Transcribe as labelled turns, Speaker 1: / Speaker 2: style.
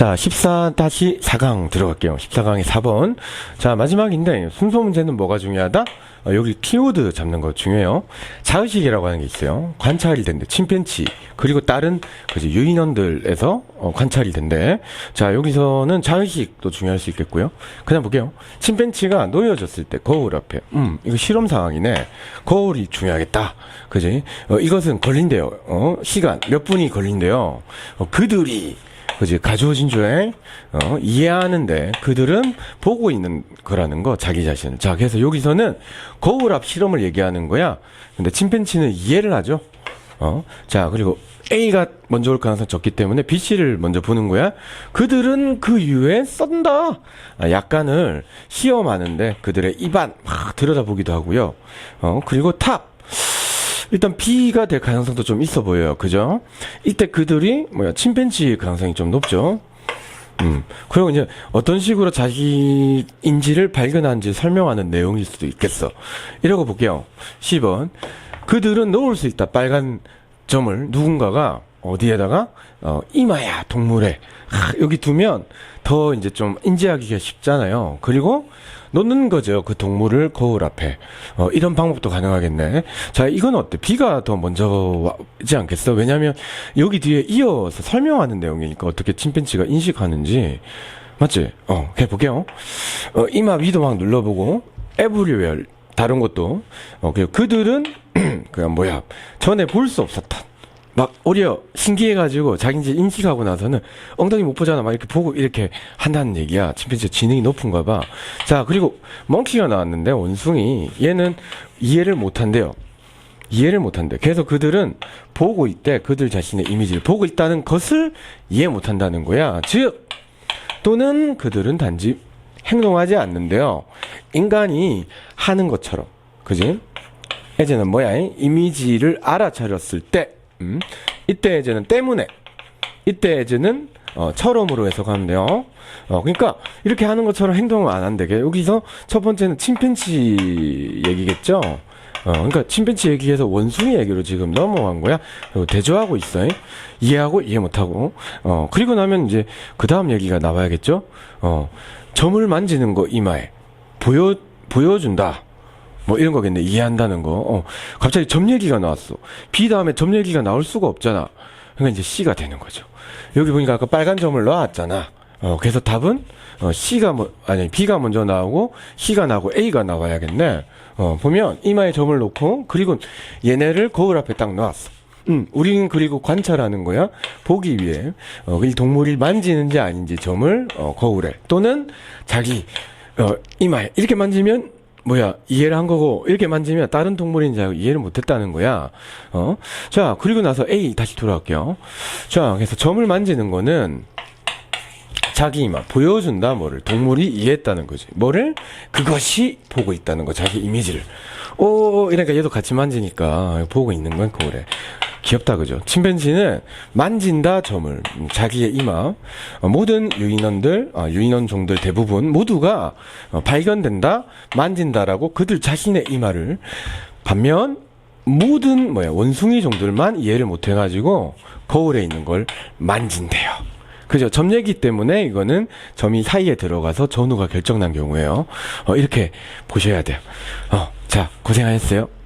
Speaker 1: 자, 14-4강 들어갈게요. 14강의 4번. 자, 마지막인데, 순서 문제는 뭐가 중요하다? 어, 여기 키워드 잡는 거 중요해요. 자의식이라고 하는 게 있어요. 관찰이 된대. 침팬치. 그리고 다른, 그지, 유인원들에서 어, 관찰이 된대. 자, 여기서는 자의식도 중요할 수 있겠고요. 그냥 볼게요. 침팬치가 놓여졌을 때, 거울 앞에. 음, 이거 실험 상황이네. 거울이 중요하겠다. 그지? 어, 이것은 걸린대요. 어, 시간. 몇 분이 걸린대요. 어, 그들이, 그지 가져오신 줄 어, 이해하는데 그들은 보고 있는 거라는 거 자기 자신을. 자 그래서 여기서는 거울 앞 실험을 얘기하는 거야. 근데 침팬치는 이해를 하죠. 어 자 그리고 A가 먼저 올 가능성 적기 때문에 B, C를 먼저 보는 거야. 그들은 그 이후에 썬다. 아, 약간을 시험하는데 그들의 입안 막 들여다보기도 하고요. 어 그리고 탑 일단 B가 될 가능성도 좀 있어 보여요. 그죠? 이때 그들이 뭐야 침팬지 가능성이 좀 높죠. 음. 그리고 이제 어떤 식으로 자기 인지를 발견한지 설명하는 내용일 수도 있겠어. 이러고 볼게요. 10번. 그들은 놓을 수 있다. 빨간 점을 누군가가 어디에다가 어 이마야 동물에 하, 여기 두면 더 이제 좀 인지하기가 쉽잖아요. 그리고 놓는 거죠. 그 동물을 거울 앞에. 어, 이런 방법도 가능하겠네. 자, 이건 어때? B가 더 먼저 와지 않겠어? 왜냐면 여기 뒤에 이어서 설명하는 내용이니까 어떻게 침팬지가 인식하는지. 맞지? 어, 해볼게요. 어, 이마 위도 막 눌러보고, 에브리웨어, 다른 것도. 어, 그리고 그들은, 그냥 뭐야, 전에 볼 수 없었다. 막 오히려 신기해가지고 자기인지 인식하고 나서는 엉덩이 못 보잖아. 막 이렇게 보고 이렇게 한다는 얘기야. 침팬지 지능이 높은가 봐자 그리고 멍키가 나왔는데 원숭이. 얘는 이해를 못한대요. 이해를 못한대. 그래서 그들은 보고 있대. 그들 자신의 이미지를 보고 있다는 것을 이해 못한다는 거야. 즉 또는 그들은 단지 행동하지 않는데요. 인간이 하는 것처럼. 그지? 예제는 뭐야? 이미지를 알아차렸을 때 음, 이때 예제는 때문에 이때 예제는 어, 처럼으로 해석하면 돼요. 어, 그러니까 이렇게 하는 것처럼 행동을 안 한대게 여기서 첫 번째는 침팬치 얘기겠죠. 어, 그러니까 침팬치 얘기해서 원숭이 얘기로 지금 넘어간 거야. 대조하고 있어요. 이해하고 이해 못하고. 어, 그리고 나면 이제 그 다음 얘기가 나와야겠죠. 어, 점을 만지는 거 이마에 보여 보여준다. 뭐 이런 거겠네. 이해한다는 거. 어, 갑자기 점 얘기가 나왔어. B 다음에 점 얘기가 나올 수가 없잖아. 그러니까 이제 C가 되는 거죠. 여기 보니까 아까 빨간 점을 넣었잖아. 어, 그래서 답은 어, C가 뭐 아니 B가 먼저 나오고 C가 나오고 A가 나와야겠네. 어, 보면 이마에 점을 놓고 그리고 얘네를 거울 앞에 딱 놔왔어. 음, 우리는 그리고 관찰하는 거야. 보기 위해 어, 이 동물이 만지는지 아닌지 점을 어, 거울에 또는 자기 어, 이마에 이렇게 만지면 뭐야 이해를 한 거고 이렇게 만지면 다른 동물인지 알고 이해를 못했다는 거야. 어? 자 그리고 나서 A 다시 돌아갈게요. 자 그래서 점을 만지는 거는 자기 이마 보여준다 뭐를 동물이 이해했다는 거지. 뭐를 그것이 보고 있다는 거 자기 이미지를. 오 이러니까 얘도 같이 만지니까 보고 있는 건 거울에. 귀엽다 그죠? 침팬지는 만진다 점을 음, 자기의 이마 어, 모든 유인원들 어, 유인원 종들 대부분 모두가 어, 발견된다 만진다라고 그들 자신의 이마를 반면 모든 뭐야 원숭이 종들만 이해를 못 해가지고 거울에 있는 걸 만진대요. 그죠? 점 얘기 때문에 이거는 점이 사이에 들어가서 전후가 결정난 경우에요. 어, 이렇게 보셔야 돼요. 어, 자, 고생하셨어요.